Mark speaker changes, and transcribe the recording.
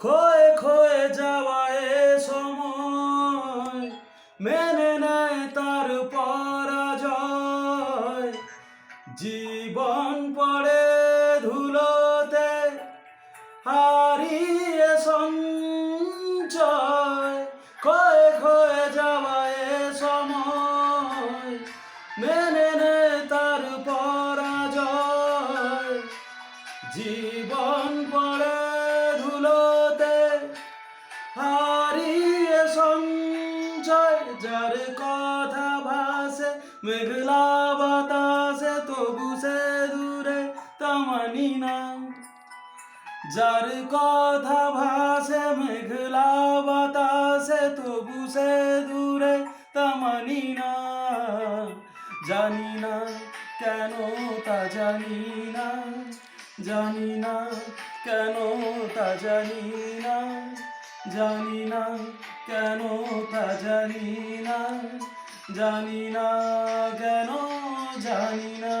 Speaker 1: ক্ষয়ে ক্ষয়ে যাওয়া এ সময়, মেনে নেয় তার পরাজয়। জীবন পড়ে ধুলোতে হারিয়ে সঞ্চয়, ক্ষয়ে ক্ষয়ে যাওয়া এ সময়, মেনে নে তার পরাজয়। জীবন পড়ে সঞ্চয়, যার কথা ভাসে, মেঘলা বাতাসে, তবু সে দূরে তামানি না। যার কথা ভাসে, মেঘলা বাতাসে, তবু সে দূরে তামানি না। জানি না কেন তা জানি না জানি না কেন তা জানি না। জানি না কেন তা জানি না জানি না কেন জানি না